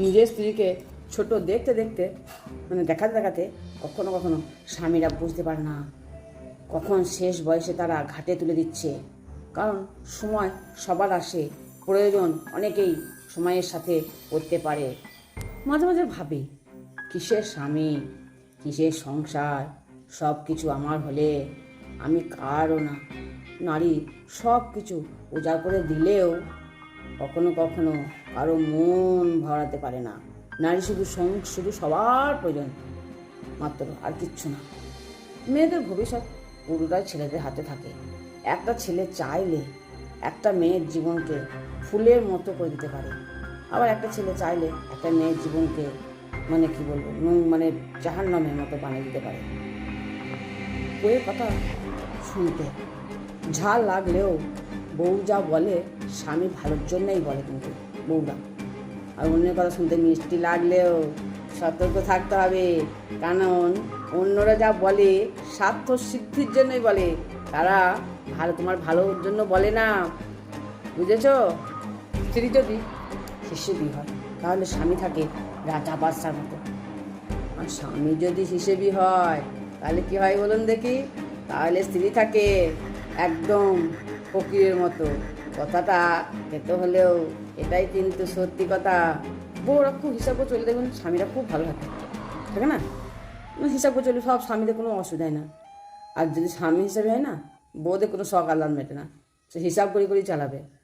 নিজের স্ত্রীকে ছোট দেখতে দেখতে মানে দেখাতে দেখাতে কখনো কখনো স্বামীরা বুঝতে পারে না কখন শেষ বয়সে তারা ঘাটে তুলে দিচ্ছে। কারণ সময় সবার আসে, প্রয়োজন অনেকেই সময়ের সাথে করতে পারে। মাঝে মাঝে ভাবি, কিসের স্বামী, কিসের সংসার সব কিছু আমার হলে আমি কারও না। নারী সব কিছু উজাড় করে দিলেও কখনো কখনো কারও মন ভরাতে পারে না। নারী শুধু শুধু সবার প্রয়োজন মাত্র, আর কিচ্ছু না। মেয়েদের ভবিষ্যৎ পুরোটাই ছেলেদের হাতে থাকে। একটা ছেলে চাইলে একটা মেয়ের জীবনকে ফুলের মতো করে দিতে পারে। আবার একটা ছেলে চাইলে একটা মেয়ের জীবনকে মানে কি বলব মানে জাহান্নামের মতো বানিয়ে দিতে পারে। বইয়ের কথা শুনতে ঝাল লাগলেও বউ যা বলে স্বামী ভালোর জন্যই বলে কিন্তু বউরা। আর অন্যের কথা শুনতে মিষ্টি লাগলেও সতর্ক থাকতে হবে। কারণ অন্যরা যা বলে স্বার্থ সিদ্ধির জন্যই বলে। তারা ভালো, তোমার ভালোর জন্য বলে না। বুঝেছ? স্ত্রী যদি হিসেবি হয়, তাহলে স্বামী থাকে রাজা বাদশার মতো। আর স্বামী যদি হিসেবি হয়, তাহলে কি হয় বলুন দেখি? তাহলে স্ত্রী থাকে একদম ফকিরের মতো। কথাটা যেতে হলেও এটাই কিন্তু সত্যি কথা। বউরা খুব হিসাব করে চলে, দেখুন, স্বামীরা খুব ভালো থাকে থাকে না? হিসাব করে চলে, সব স্বামীদের কোনো অসুবিধা না। আর যদি স্বামী হিসাবে হয় না, বউদের কোনো শখ, আহ্লাদ মেটে না। সে হিসাব করে করেই চালাবে।